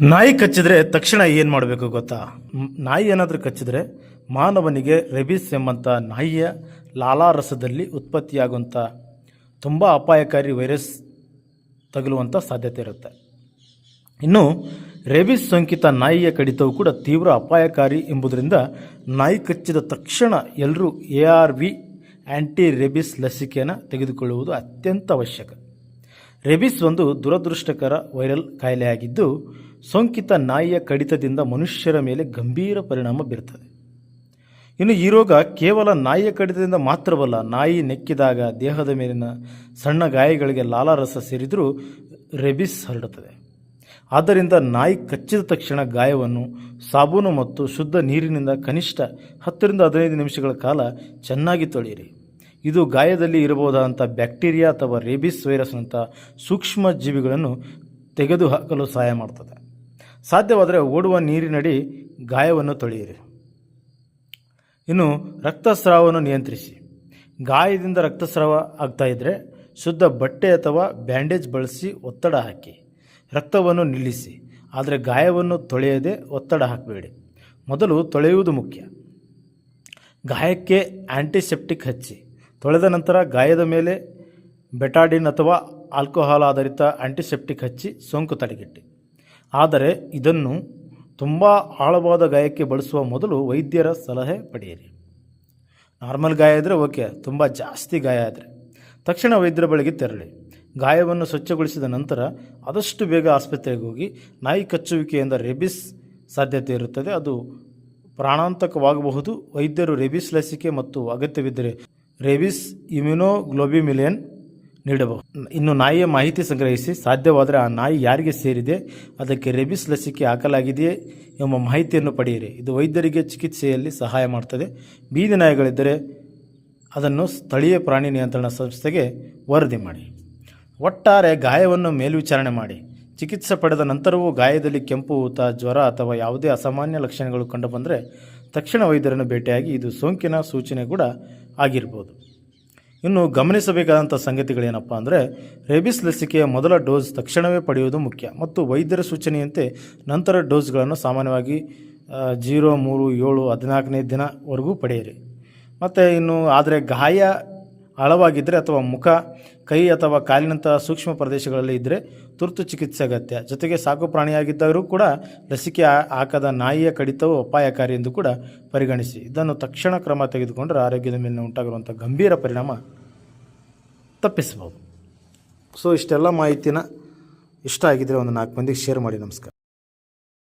ನಾಯಿ ಕಚ್ಚಿದ್ರೆ ತಕ್ಷಣ ಏನು ಮಾಡಬೇಕು ಗೊತ್ತಾ? ನಾಯಿ ಏನಾದರೂ ಕಚ್ಚಿದ್ರೆ ಮಾನವನಿಗೆ ರೆಬಿಸ್ ಎಂಬಂಥ ನಾಯಿಯ ಲಾಲಾರಸದಲ್ಲಿ ಉತ್ಪತ್ತಿಯಾಗುವಂಥ ತುಂಬ ಅಪಾಯಕಾರಿ ವೈರಸ್ ತಗುಲುವಂಥ ಸಾಧ್ಯತೆ ಇರುತ್ತೆ. ಇನ್ನು ರೇಬಿಸ್ ಸೋಂಕಿತ ನಾಯಿಯ ಕಡಿತವು ಕೂಡ ತೀವ್ರ ಅಪಾಯಕಾರಿ ಎಂಬುದರಿಂದ ನಾಯಿ ಕಚ್ಚಿದ ತಕ್ಷಣ ಎಲ್ಲರೂ A R V anti rabies ಲಸಿಕೆಯನ್ನು ತೆಗೆದುಕೊಳ್ಳುವುದು ಅತ್ಯಂತ ಅವಶ್ಯಕ. ರೇಬಿಸ್ ಒಂದು ದುರದೃಷ್ಟಕರ ವೈರಲ್ ಕಾಯಿಲೆಯಾಗಿದ್ದು, ಸೋಂಕಿತ ನಾಯಿಯ ಕಡಿತದಿಂದ ಮನುಷ್ಯರ ಮೇಲೆ ಗಂಭೀರ ಪರಿಣಾಮ ಬೀರುತ್ತದೆ ಇನ್ನು ಈ ರೋಗ ಕೇವಲ ನಾಯಿಯ ಕಡಿತದಿಂದ ಮಾತ್ರವಲ್ಲ, ನಾಯಿ ನೆಕ್ಕಿದಾಗ ದೇಹದ ಮೇಲಿನ ಸಣ್ಣ ಗಾಯಗಳಿಗೆ ಲಾಲಾರಸ ಸೇರಿದರೂ ರೆಬಿಸ್ ಹರಡುತ್ತದೆ. ಆದ್ದರಿಂದ ನಾಯಿ ಕಚ್ಚಿದ ತಕ್ಷಣ ಗಾಯವನ್ನು ಸಾಬೂನು ಮತ್ತು ಶುದ್ಧ ನೀರಿನಿಂದ ಕನಿಷ್ಠ ಹತ್ತರಿಂದ ಹದಿನೈದು ನಿಮಿಷಗಳ ಕಾಲ ಚೆನ್ನಾಗಿ ತೊಳೆಯಿರಿ. ಇದು ಗಾಯದಲ್ಲಿ ಇರಬಹುದಾದಂಥ ಬ್ಯಾಕ್ಟೀರಿಯಾ ಅಥವಾ ರೇಬಿಸ್ ವೈರಸ್ನಂಥ ಸೂಕ್ಷ್ಮ ಜೀವಿಗಳನ್ನು ತೆಗೆದುಹಾಕಲು ಸಹಾಯ ಮಾಡ್ತದೆ. ಸಾಧ್ಯವಾದರೆ ಓಡುವ ನೀರಿನಡಿ ಗಾಯವನ್ನು ತೊಳೆಯಿರಿ. ಇನ್ನು ರಕ್ತಸ್ರಾವವನ್ನು ನಿಯಂತ್ರಿಸಿ. ಗಾಯದಿಂದ ರಕ್ತಸ್ರಾವ ಆಗ್ತಾ ಇದ್ದರೆ ಶುದ್ಧ ಬಟ್ಟೆ ಅಥವಾ ಬ್ಯಾಂಡೇಜ್ ಬಳಸಿ ಒತ್ತಡ ಹಾಕಿ. ರಕ್ತವನ್ನು ನಿಲ್ಲಿಸಿ. ಆದರೆ ಗಾಯವನ್ನು ತೊಳೆಯದೆ ಒತ್ತಡ ಹಾಕಬೇಡಿ. ಮೊದಲು ತೊಳೆಯುವುದು ಮುಖ್ಯ. ಗಾಯಕ್ಕೆ ಆ್ಯಂಟಿಸೆಪ್ಟಿಕ್ ಹಚ್ಚಿ. ತೊಳೆದ ನಂತರ ಗಾಯದ ಮೇಲೆ ಬೆಟಾಡಿನ್ ಅಥವಾ ಆಲ್ಕೋಹಾಲ್ ಆಧಾರಿತ ಆ್ಯಂಟಿಸೆಪ್ಟಿಕ್ ಹಚ್ಚಿ ಸೋಂಕು ತಡೆಗಟ್ಟಿ. ಆದರೆ ಇದನ್ನು ತುಂಬ ಆಳವಾದ ಗಾಯಕ್ಕೆ ಬಳಸುವ ಮೊದಲು ವೈದ್ಯರ ಸಲಹೆ ಪಡೆಯಿರಿ. ನಾರ್ಮಲ್ ಗಾಯ ಇದ್ದರೆ ಓಕೆ, ತುಂಬ ಜಾಸ್ತಿ ಗಾಯ ಆದರೆ. ತಕ್ಷಣ ವೈದ್ಯರ ಬಳಿಗೆ ತೆರಳಿ. ಗಾಯವನ್ನು ಸ್ವಚ್ಛಗೊಳಿಸಿದ ನಂತರ ಆದಷ್ಟು ಬೇಗ ಆಸ್ಪತ್ರೆಗೆ ಹೋಗಿ ನಾಯಿ ಕಚ್ಚುವಿಕೆಯಿಂದ ರೆಬಿಸ್ ಸಾಧ್ಯತೆ ಇರುತ್ತದೆ. ಅದು ಪ್ರಾಣಾಂತಕವಾಗಬಹುದು. ವೈದ್ಯರು ರೆಬಿಸ್ ಲಸಿಕೆ ಮತ್ತು ಅಗತ್ಯವಿದ್ದರೆ ರೆಬಿಸ್ ಇಮ್ಯುನೋಗ್ಲೋಬಿಮಿಲಿಯನ್ ನೀಡಬಹುದು. ಇನ್ನು ನಾಯಿಯ ಮಾಹಿತಿ ಸಂಗ್ರಹಿಸಿ ಸಾಧ್ಯವಾದರೆ ಆ ನಾಯಿ ಯಾರಿಗೆ ಸೇರಿದೆ, ಅದಕ್ಕೆ ರೆಬಿಸ್ ಲಸಿಕೆ ಹಾಕಲಾಗಿದೆಯೇ ಎಂಬ ಮಾಹಿತಿಯನ್ನು ಪಡೆಯಿರಿ. ಇದು ವೈದ್ಯರಿಗೆ ಚಿಕಿತ್ಸೆಯಲ್ಲಿ ಸಹಾಯ ಮಾಡ್ತದೆ. ಬೀದಿ ನಾಯಿಗಳಿದ್ದರೆ ಅದನ್ನು ಸ್ಥಳೀಯ ಪ್ರಾಣಿ ನಿಯಂತ್ರಣ ಸಂಸ್ಥೆಗೆ ವರದಿ ಮಾಡಿ. ಒಟ್ಟಾರೆ ಗಾಯವನ್ನು ಮೇಲ್ವಿಚಾರಣೆ ಮಾಡಿ. ಚಿಕಿತ್ಸೆ ಪಡೆದ ನಂತರವೂ ಗಾಯದಲ್ಲಿ ಕೆಂಪು ಊತ, ಜ್ವರ ಅಥವಾ ಯಾವುದೇ ಅಸಾಮಾನ್ಯ ಲಕ್ಷಣಗಳು ಕಂಡುಬಂದರೆ ತಕ್ಷಣ ವೈದ್ಯರನ್ನು ಭೇಟಿಯಾಗಿ ಇದು ಸೋಂಕಿನ ಸೂಚನೆ ಕೂಡ ಆಗಿರ್ಬೋದು. ಇನ್ನು ಗಮನಿಸಬೇಕಾದಂಥ ಸಂಗತಿಗಳೇನಪ್ಪ ಅಂದರೆ, ರೇಬಿಸ್ ಲಸಿಕೆಯ ಮೊದಲ ಡೋಸ್ ತಕ್ಷಣವೇ ಪಡೆಯುವುದು ಮುಖ್ಯ ಮತ್ತು ವೈದ್ಯರ ಸೂಚನೆಯಂತೆ ನಂತರ ಡೋಸ್ಗಳನ್ನು ಸಾಮಾನ್ಯವಾಗಿ ಜೀರೋ, ಮೂರು, ಏಳು, ಹದಿನಾಲ್ಕನೇ ದಿನವರೆಗೂ ಪಡೆಯಿರಿ. ಮತ್ತು ಇನ್ನು, ಆದರೆ ಗಾಯ ಆಳವಾಗಿದ್ದರೆ ಅಥವಾ ಮುಖ, ಕೈ ಅಥವಾ ಕಾಲಿನಂತಹ ಸೂಕ್ಷ್ಮ ಪ್ರದೇಶಗಳಲ್ಲಿ ಇದ್ದರೆ ತುರ್ತು ಚಿಕಿತ್ಸೆ ಅಗತ್ಯ. ಜೊತೆಗೆ ಸಾಕು ಪ್ರಾಣಿಯಾಗಿದ್ದರೂ ಕೂಡ ಲಸಿಕೆ ಹಾಕದ ನಾಯಿಯ ಕಡಿತವು ಅಪಾಯಕಾರಿ ಎಂದು ಕೂಡ ಪರಿಗಣಿಸಿ. ಇದನ್ನು ತಕ್ಷಣ ಕ್ರಮ ತೆಗೆದುಕೊಂಡರೆ ಆರೋಗ್ಯದ ಮೇಲೆ ಉಂಟಾಗಿರುವಂಥ ಗಂಭೀರ ಪರಿಣಾಮ ತಪ್ಪಿಸಬಹುದು. ಸೊ ಇಷ್ಟೆಲ್ಲ ಮಾಹಿತಿನ ಇಷ್ಟ ಆಗಿದ್ದರೆ ಒಂದು ನಾಲ್ಕು ಮಂದಿಗೆ ಶೇರ್ ಮಾಡಿ. ನಮಸ್ಕಾರ.